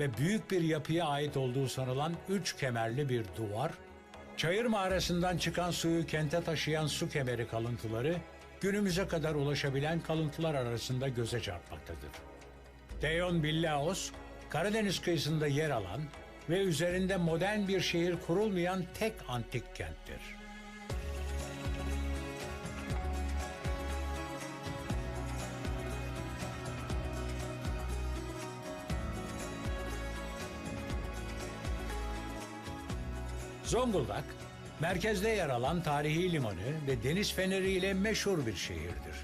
ve büyük bir yapıya ait olduğu sanılan üç kemerli bir duvar, çayır mağarasından çıkan suyu kente taşıyan su kemeri kalıntıları, günümüze kadar ulaşabilen kalıntılar arasında göze çarpmaktadır. Deyon Billaos, Karadeniz kıyısında yer alan ve üzerinde modern bir şehir kurulmayan tek antik kenttir. Zonguldak, merkezde yer alan tarihi limanı ve deniz feneriyle meşhur bir şehirdir.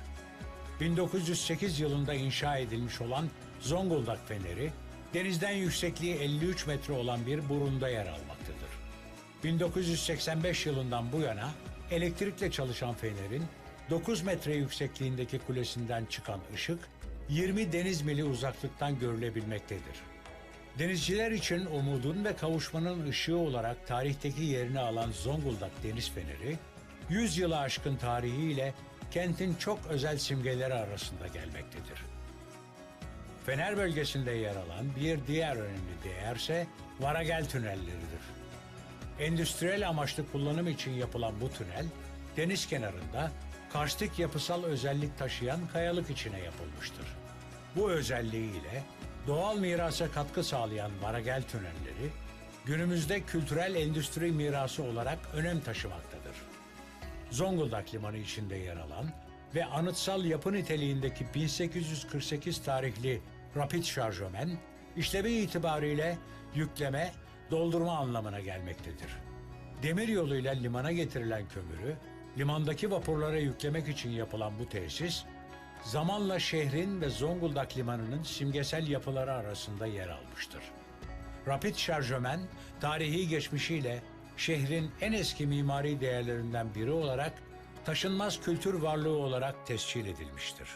1908 yılında inşa edilmiş olan Zonguldak Feneri, denizden yüksekliği 53 metre olan bir burunda yer almaktadır. 1985 yılından bu yana elektrikle çalışan fenerin 9 metre yüksekliğindeki kulesinden çıkan ışık 20 deniz mili uzaklıktan görülebilmektedir. Denizciler için umudun ve kavuşmanın ışığı olarak tarihteki yerini alan Zonguldak Deniz Feneri, 100 yılı aşkın tarihiyle kentin çok özel simgeleri arasında gelmektedir. Fener bölgesinde yer alan bir diğer önemli değerse Varagel tünelleridir. Endüstriyel amaçlı kullanım için yapılan bu tünel, deniz kenarında karstik yapısal özellik taşıyan kayalık içine yapılmıştır. Bu özelliğiyle doğal mirasa katkı sağlayan Varagel tünelleri, günümüzde kültürel endüstri mirası olarak önem taşımaktadır. Zonguldak Limanı içinde yer alan ve anıtsal yapı niteliğindeki 1848 tarihli rapid şarjömen, işlevi itibariyle yükleme, doldurma anlamına gelmektedir. Demir yoluyla limana getirilen kömürü, limandaki vapurlara yüklemek için yapılan bu tesis, zamanla şehrin ve Zonguldak Limanı'nın simgesel yapıları arasında yer almıştır. Rapid şarjömen, tarihi geçmişiyle şehrin en eski mimari değerlerinden biri olarak taşınmaz kültür varlığı olarak tescil edilmiştir.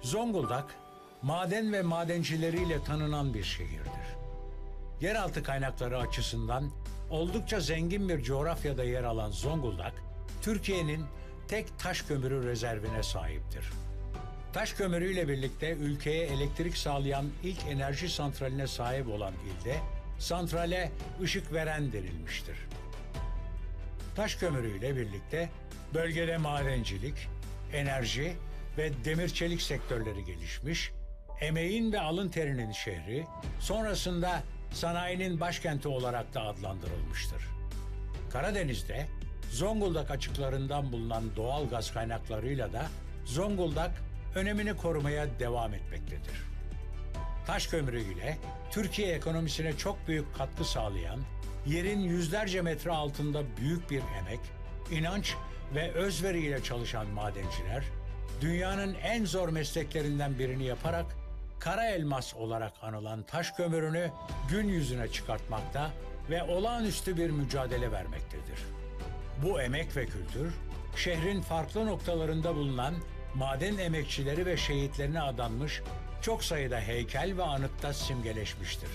Zonguldak, maden ve madencileriyle tanınan bir şehirdir. Yeraltı kaynakları açısından oldukça zengin bir coğrafyada yer alan Zonguldak, Türkiye'nin tek taş kömürü rezervine sahiptir. Taş kömürüyle birlikte ülkeye elektrik sağlayan ilk enerji santraline sahip olan ilde, santrale ışık veren denilmiştir. Taş kömürüyle birlikte bölgede madencilik, enerji ve demir çelik sektörleri gelişmiş, emeğin ve alın terinin şehri, sonrasında sanayinin başkenti olarak da adlandırılmıştır. Karadeniz'de Zonguldak açıklarından bulunan doğal gaz kaynaklarıyla da Zonguldak önemini korumaya devam etmektedir. Taş kömürü ile Türkiye ekonomisine çok büyük katkı sağlayan, yerin yüzlerce metre altında büyük bir emek, inanç ve özveriyle çalışan madenciler, dünyanın en zor mesleklerinden birini yaparak kara elmas olarak anılan taş kömürünü gün yüzüne çıkartmakta ve olağanüstü bir mücadele vermektedir. Bu emek ve kültür, şehrin farklı noktalarında bulunan maden emekçileri ve şehitlerine adanmış çok sayıda heykel ve anıtta simgeleşmiştir.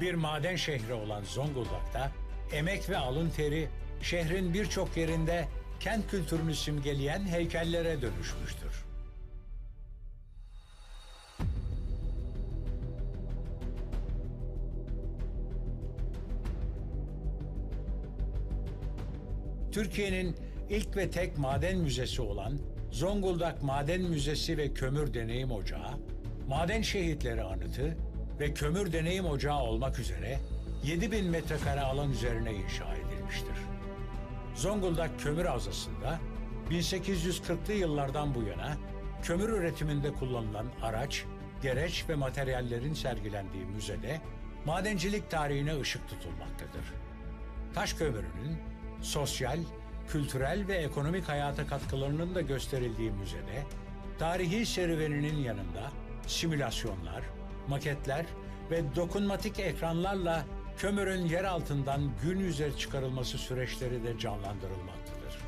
Bir maden şehri olan Zonguldak'ta emek ve alın teri şehrin birçok yerinde kent kültürünü simgeleyen heykellere dönüşmüştür. Türkiye'nin ilk ve tek maden müzesi olan Zonguldak Maden Müzesi ve Kömür Deneyim Ocağı, maden şehitleri anıtı ve kömür deneyim ocağı olmak üzere 7000 metrekare alan üzerine inşa edilmiştir. Zonguldak Kömür Havzası'nda 1840'lı yıllardan bu yana kömür üretiminde kullanılan araç, gereç ve materyallerin sergilendiği müzede madencilik tarihine ışık tutulmaktadır. Taş kömürünün sosyal, kültürel ve ekonomik hayata katkılarının da gösterildiği müzede, tarihi serüveninin yanında simülasyonlar, maketler ve dokunmatik ekranlarla kömürün yer altından gün yüze çıkarılması süreçleri de canlandırılmaktadır.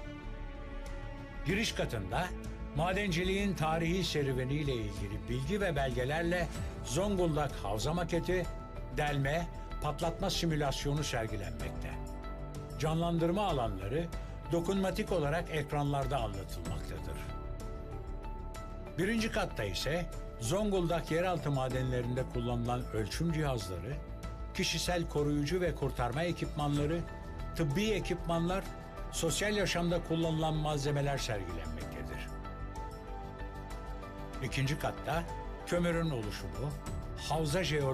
Giriş katında madenciliğin tarihi serüveniyle ilgili bilgi ve belgelerle Zonguldak Havza Maketi, delme, patlatma simülasyonu sergilenmekte. Canlandırma alanları dokunmatik olarak ekranlarda anlatılmaktadır. Birinci katta ise Zonguldak yeraltı madenlerinde kullanılan ölçüm cihazları, kişisel koruyucu ve kurtarma ekipmanları, tıbbi ekipmanlar, sosyal yaşamda kullanılan malzemeler sergilenmektedir. İkinci katta kömürün oluşumu, havza jeolojisi